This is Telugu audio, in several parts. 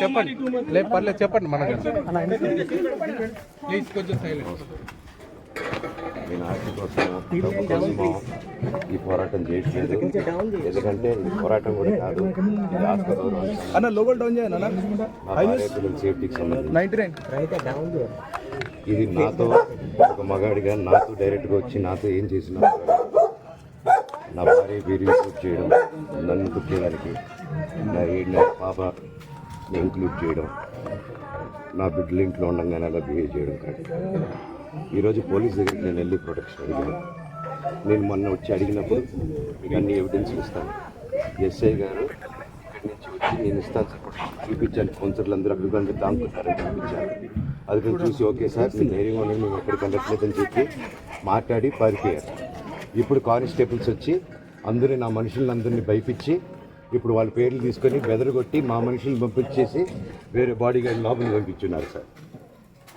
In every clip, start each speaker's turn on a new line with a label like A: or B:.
A: చెప్పండి. లేదు పర్లేదు చెప్పండి ప్లీజ్ కొంచెం సైలెంట్
B: నేను ఆస్తి కోసం డబ్బు కోసమో ఈ పోరాటం చేయట్లేదు ఎందుకంటే ఈ పోరాటం కూడా కాదు ఇది ఆస్తి
A: అన్న డౌన్
B: సేఫ్టీకి సంబంధించి ఇది నాతో ఒక మగాడిగా నాతో డైరెక్ట్గా వచ్చి నాతో ఏం చేసినా నా భార్య పేరు ఇంక్లూడ్ చేయడం నన్ను పుట్టేదానికి నా ఏడు నా పాప ఇంక్లూడ్ చేయడం నా బిడ్డలు ఇంట్లో ఉండగానే అలా బిహేవ్ చేయడం కాదు. ఈరోజు పోలీస్ దగ్గరికి నేను వెళ్ళి ప్రొటెక్షన్ అడిగాను. నేను మొన్న వచ్చి అడిగినప్పుడు మీకు అన్ని ఎవిడెన్స్ ఇస్తాను. ఎస్ఐ గారు ఇక్కడి నుంచి వచ్చి నేను ఇస్తాను సార్. ప్రొటెక్షన్ చూపించాను. కౌన్సిలర్లు అందరూ అక్కడ దాంతున్నారని చూపించాను. అది నేను చూసి ఓకే సార్ నేను ధైర్యంగా ఉన్నాను మేము ఎక్కడికి వెళ్ళట్లేదని చెప్పి మాట్లాడి పారిపోయారు. ఇప్పుడు కానిస్టేబుల్స్ వచ్చి అందరూ నా మనుషులందరినీ భయపించి ఇప్పుడు వాళ్ళ పేర్లు తీసుకొని బెదరగొట్టి మా మనుషులు పంపించేసి వేరే బాడీ గార్డ్ లోపలికి పంపించున్నారు సార్.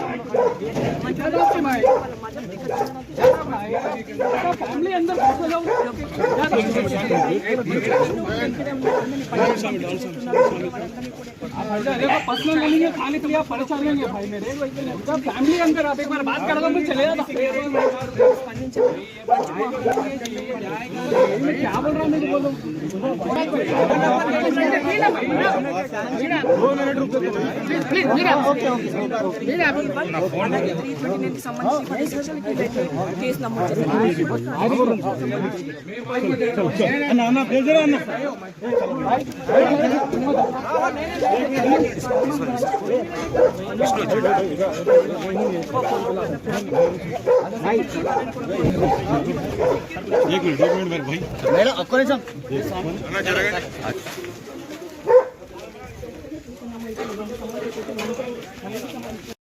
C: కాదు కదా,
D: फैमिली अंदर घुस जाओ देखो पर्सनल नहीं है खाने के लिए आप परेशान रहेंगे भाई मेरे फैमिली अंदर आप एक बार बात कर दो तो चलेगा मैं क्या बोल रहा हूँ मुझे बोलो
E: కేసు నమోదు చేశారు
A: మేడం ఒక్క నిమిషం